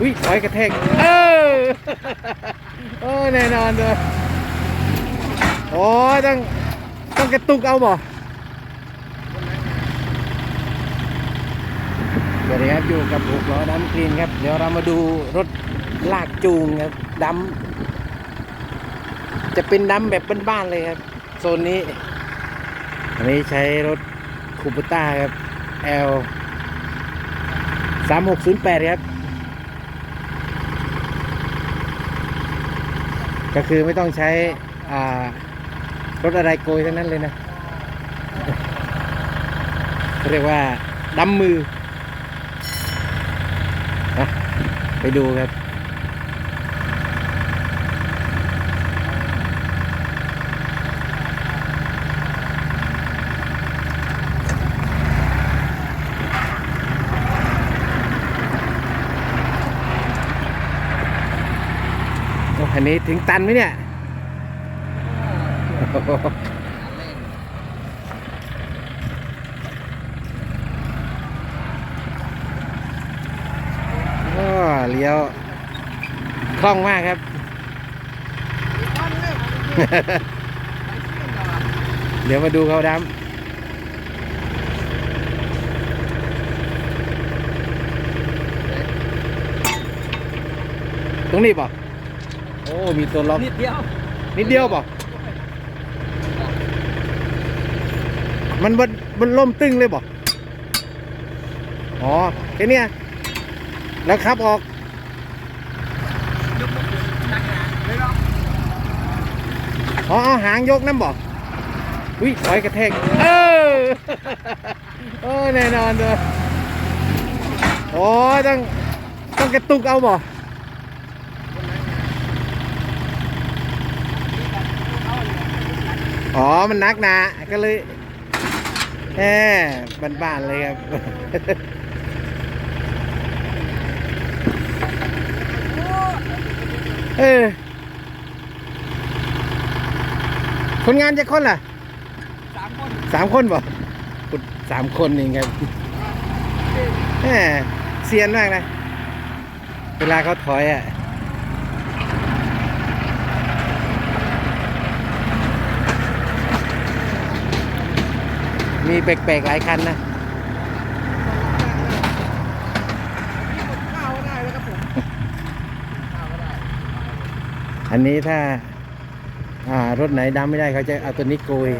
อุ้ยถอยกระแทกเออเออแน่นอนเลยโอ้ยต้องต้องกระตุกเอาบ่สวัสดีครับอยู่กับหกล้อดำกรีนครับ เดี๋ยวเรามาดูรถลากจูงครับดำจะเป็นดำแบบบ้านๆเลยครับ โซนนี้ อันนี้ใช้รถคูปต้าครับ L 3608 ครับ ก็คือไม่ต้องใช้รถอะไรโกยทั้งนั้นเลยนะเขาเรียกว่าดำมือนะไปดูครับ โอ้อันนี้ถึงตันไหมเนี่ยโอ้เลี้ยวคล่องมากครับ เดี๋ยวมาดูเขาดำตรงนี้ป่ะ โอ้มีตัวล็อกนิดเดียวนิดเดียวป่ะมันบนบนล่มตึงเลยป่ะอ๋อแค่เนี้ยแล้วขับออกยกมือหนักหนาเลยเนาะอ๋อเอาหางยกนั่นบอกอุ้ยถอยกระแทก เออเออแน่นอนเลยโอ้ยต้องต้องกระตุกเอาบ่ อ๋อ มันนักหนาก็เลยแหมบ้านๆเลยครับ เออคนงานจะคนล่ะสามคนสามคนบ่ขุดสามคนเองครับแหมเซียนมากนะ เวลาเขาถอยอะ มีแปลกๆหลายคันนะอันนี้ถ้าอ่ารถไหนดำไม่ได้เขาจะเอาตัวนี้โกย